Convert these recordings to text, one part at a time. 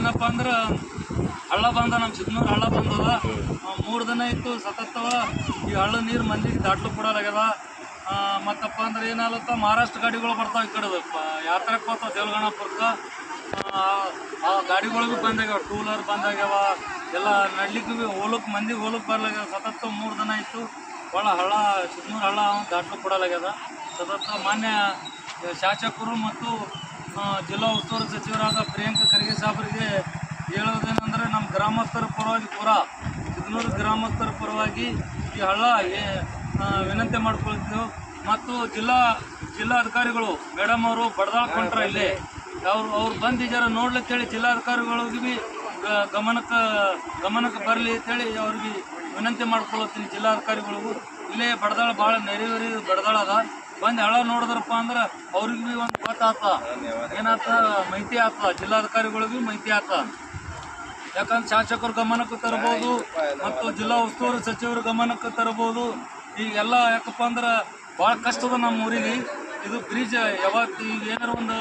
ಏನಪ್ಪ ಅಂದ್ರೆ ಹಳ್ಳ ಬಂದ ನಮ್ಮ ಚಿಕ್ಕನೂರು ಹಳ್ಳ ಬಂದದ. ಮೂರು ದಿನ ಇತ್ತು ಸತತವ ಈ ಹಳ್ಳ ನೀರು ಮಂದಿಗೆ ದಾಟ್ಲು ಕೊಡಲಾಗ್ಯದ. ಮತ್ತಪ್ಪ ಅಂದ್ರೆ ಏನಾಗತ್ತ ಮಹಾರಾಷ್ಟ್ರ ಗಾಡಿಗಳು ಬರ್ತಾವ ಈ ಕಡೆ ಯಾತ್ರೆಗೆ ಬರ್ತಾವ ದೇವಗಣಪುರಕ್ಕೆ ಆ ಗಾಡಿಗಳಿಗೂ ಬಂದಾಗ್ಯಾವ ಟೂ ವೀಲರ್ ಬಂದಾಗ್ಯಾವ ಎಲ್ಲ ನಡ್ಲಿಕ್ಕೆ ಭೀ ಹೋಲಕ್ಕೆ ಮಂದಿಗೆ ಹೋಲಕ್ಕೆ ಬರ್ಲಾಗ್ಯಾವ ಸತತ ಮೂರು ದಿನ ಇತ್ತು. ಭಾಳ ಹಳ್ಳ ಚಿಕ್ಕನೂರು ಹಳ್ಳ ದಾಟ್ಲು ಕೊಡಲಾಗ್ಯದ. ಸತತ ಮಾನ್ಯ ಶಾಸಕರು ಮತ್ತು ಜಿಲ್ಲಾ ಉಸ್ತುವಾರಿ ಸಚಿವರಾದ ಪ್ರಿಯಾಂಕ ಖರ್ಗೆ ಸಾಹೇಬರಿಗೆ ಹೇಳೋದೇನೆಂದರೆ ನಮ್ಮ ಗ್ರಾಮಸ್ಥರ ಪರವಾಗಿ ಪೂರ ಸಿದ್ನೂರು ಗ್ರಾಮಸ್ಥರ ಪರವಾಗಿ ಈ ಹಳ್ಳ ವಿನಂತಿ ಮಾಡ್ಕೊಳ್ತೀವಿ. ಮತ್ತು ಜಿಲ್ಲಾ, ಜಿಲ್ಲಾಧಿಕಾರಿಗಳು, ಮೇಡಮ್ ಅವರು ಬಡದಾಳ್ಕೊಂಡ್ರೆ ಇಲ್ಲಿ. ಅವ್ರು ಅವ್ರು ಬಂದು ಜರ ನೋಡ್ಲಿಕ್ಕೆ ಹೇಳಿ ಜಿಲ್ಲಾಧಿಕಾರಿಗಳಿಗೆ ಭೀ ಗಮನಕ್ಕೆ ಗಮನಕ್ಕೆ ಬರಲಿ ಅಂತೇಳಿ ಅವ್ರಿಗೆ ವಿನಂತಿ ಮಾಡ್ಕೊಳತ್ತೀನಿ ಜಿಲ್ಲಾಧಿಕಾರಿಗಳಿಗೂ. ಇಲ್ಲೇ ಬಡದಾಳ ಭಾಳ ನೆರೆಯವರಿ ಬಡದಾಳ ಅದ. ಬಂದು ಹಳ ನೋಡಿದ್ರಪ್ಪ ಅಂದ್ರೆ ಅವ್ರಿಗೆ ಭೀ ಒಂದು ಗೊತ್ತಾತ ಏನಾತ? ಮಾಹಿತಿ ಆತ. ಜಿಲ್ಲಾಧಿಕಾರಿಗಳಿಗೂ ಮಾಹಿತಿ ಆತ. ಯಾಕಂದ್ರೆ ಶಾಸಕರು ಗಮನಕ್ಕೆ ತರಬಹುದು ಮತ್ತು ಜಿಲ್ಲಾ ಉಸ್ತುವಾರಿ ಸಚಿವರು ಗಮನಕ್ಕೆ ತರಬಹುದು ಈಗೆಲ್ಲ ಯಾಕಪ್ಪ ಅಂದ್ರೆ ಭಾಳ ಕಷ್ಟದ ನಮ್ಮ ಊರಿಗೆ ಇದು ಬ್ರಿಜ್ ಯಾವತ್ತು ಈಗ ಏನಾರ ಒಂದು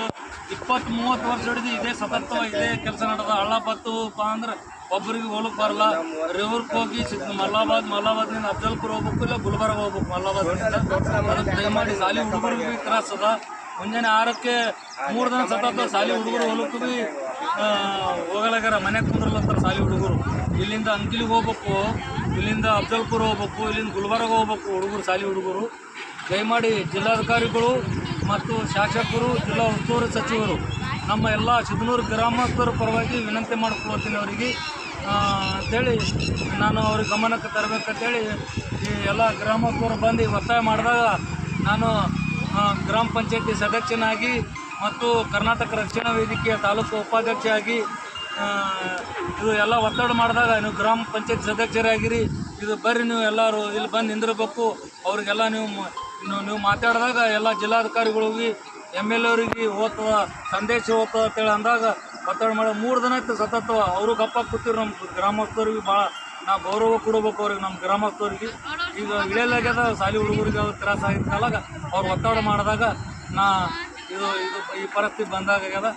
ಇಪ್ಪತ್ತು ಮೂವತ್ತು ವರ್ಷ ಹಿಡಿದು ಇದೇ ಸತತ ಇದೇ ಕೆಲಸ ನಡೆದ ಹಳ್ಳ ಬತ್ತುಪ್ಪ ಅಂದ್ರೆ ಒಬ್ಬರಿಗೆ ಹೋಗಕ್ ಬರಲ್ಲ. ರಿವರ್ಗೆ ಹೋಗಿ ಸಿದ್ ಮಲ್ಲಾಬಾದ್, ಮಲ್ಲಾಬಾದ್ನಿಂದ ಅಫ್ಜಲ್ಪುರ ಹೋಗ್ಬೇಕು ಇಲ್ಲ ಗುಲ್ಬರ್ಗ ಹೋಗ್ಬೇಕು ಮಲ್ಲಾಬಾದ್ ದಯಮಾಡಿ ಸಾಲಿ ಹುಡುಗರಿಗೆ ಭೀ ಅದ. ಮುಂಜಾನೆ ಆರಕ್ಕೆ ಮೂರು ದಿನ ಸತತ ಸಾಲಿ ಹುಡುಗರು ಹೊಲಕ್ಕೂ ಭೀ ಹೋಗಲಾಗಾರ ಮನೆ ಕುಂದ್ರಲತ್ತಾರ ಸಾಲಿ ಹುಡುಗರು. ಇಲ್ಲಿಂದ ಅಂಕಿಲಿಗೆ ಹೋಗ್ಬೇಕು, ಇಲ್ಲಿಂದ ಅಫ್ಜಲ್ಪುರ ಹೋಗ್ಬೇಕು, ಇಲ್ಲಿಂದ ಗುಲ್ಬರ್ಗ ಹೋಗ್ಬೇಕು ಹುಡುಗರು, ಸಾಲಿ ಹುಡುಗರು. ದಯಮಾಡಿ ಜಿಲ್ಲಾಧಿಕಾರಿಗಳು ಮತ್ತು ಶಾಸಕರು, ಜಿಲ್ಲಾ ಉಸ್ತುವಾರಿ ಸಚಿವರು, ನಮ್ಮ ಎಲ್ಲ ಸಿದ್ನೂರು ಗ್ರಾಮಸ್ಥರ ಪರವಾಗಿ ವಿನಂತಿ ಮಾಡ್ಕೊಳ್ತೀನಿ ಅವರಿಗೆ. ಅಂಥೇಳಿ ನಾನು ಅವ್ರ ಗಮನಕ್ಕೆ ತರಬೇಕಂತೇಳಿ ಈ ಎಲ್ಲ ಗ್ರಾಮಸ್ಥರು ಬಂದು ಒತ್ತಾಯ ಮಾಡಿದಾಗ ನಾನು ಗ್ರಾಮ ಪಂಚಾಯತಿ ಸದಸ್ಯನಾಗಿ ಮತ್ತು ಕರ್ನಾಟಕ ರಕ್ಷಣಾ ವೇದಿಕೆಯ ತಾಲೂಕು ಉಪಾಧ್ಯಕ್ಷೆಯಾಗಿ ಇದು ಎಲ್ಲ ಒತ್ತಡ ಮಾಡಿದಾಗ ನೀವು ಗ್ರಾಮ ಪಂಚಾಯತ್ ಸದಸ್ಯರಾಗಿರಿ. ಇದು ಬರ್ರಿ ನೀವು ಎಲ್ಲರೂ ಇಲ್ಲಿ ಬಂದು ನಿಂದಿರಬೇಕು. ಅವ್ರಿಗೆಲ್ಲ ನೀವು ನೀವು ನೀವು ಮಾತಾಡಿದಾಗ ಎಲ್ಲ ಜಿಲ್ಲಾಧಿಕಾರಿಗಳಿಗೆ ಎಂ ಎಲ್ ಅವ್ರಿಗೆ ಓದ್ತದ ಸಂದೇಶ ಓದ್ತದ ಅಂತೇಳಿ ಅಂದಾಗ ಒತ್ತಡ ಮಾಡೋ. ಮೂರು ದಿನ ಇತ್ತು ಸತತ ಅವರು ಗಪ್ಪ ಕೂತಿರು ನಮ್ಮ ಗ್ರಾಮಸ್ಥರಿಗೆ ಭಾಳ ನಾವು ಗೌರವ ಕೊಡಬೇಕು ಅವ್ರಿಗೆ ನಮ್ಮ ಗ್ರಾಮಸ್ಥರಿಗೆ. ಈಗ ಇಳಿಯಲಾಗ್ಯದ ಸಾಲಿ ಹುಡುಗರಿಗೆ ತ್ರಾಸ ಆಗಿದ್ದಲ್ಲ ಅವ್ರು ಒತ್ತಡ ಮಾಡಿದಾಗ ನಾ ಇದು ಇದು ಈ ಪರಿಸ್ಥಿತಿ ಬಂದಾಗ್ಯದ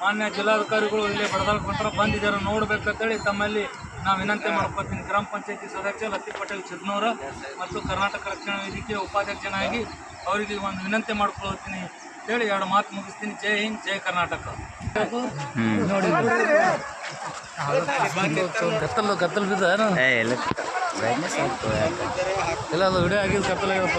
ಮಾನ್ಯ ಜಿಲ್ಲಾಧಿಕಾರಿಗಳು ಇಲ್ಲಿ ಬಡದಾಡ್ಕೊಂಡ್ರೆ ಬಂದಿದ್ದಾರೆ, ನೋಡ್ಬೇಕಂತೇಳಿ ತಮ್ಮಲ್ಲಿ ನಾವು ವಿನಂತಿ ಮಾಡ್ಕೊತೀನಿ ಗ್ರಾಮ ಪಂಚಾಯತಿ ಸದಸ್ಯ ಲತಿ ಪಟೇಲ್ ಚಿದ್ನೂರ ಮತ್ತು ಕರ್ನಾಟಕ ರಕ್ಷಣಾ ವೇದಿಕೆಯ ಉಪಾಧ್ಯಕ್ಷನಾಗಿ ಅವರಿಗೆ ಒಂದು ವಿನಂತಿ ಮಾಡ್ಕೊಳ್ತೀನಿ. ಹೇಳಿ ಎರಡು ಮಾತು ಮುಗಿಸ್ತೀನಿ. ಜೈ ಹಿಂದ್ ಜೈ ಕರ್ನಾಟಕ. ನೋಡಿ ಗತ್ತಲ್ ಬಿದ್ದ ಇಲ್ಲ. ಅದು ವಿಡಿಯೋ ಆಗಿದ್ದು ಕತ್ತಲಾಗ್ಯದಪ್ಪ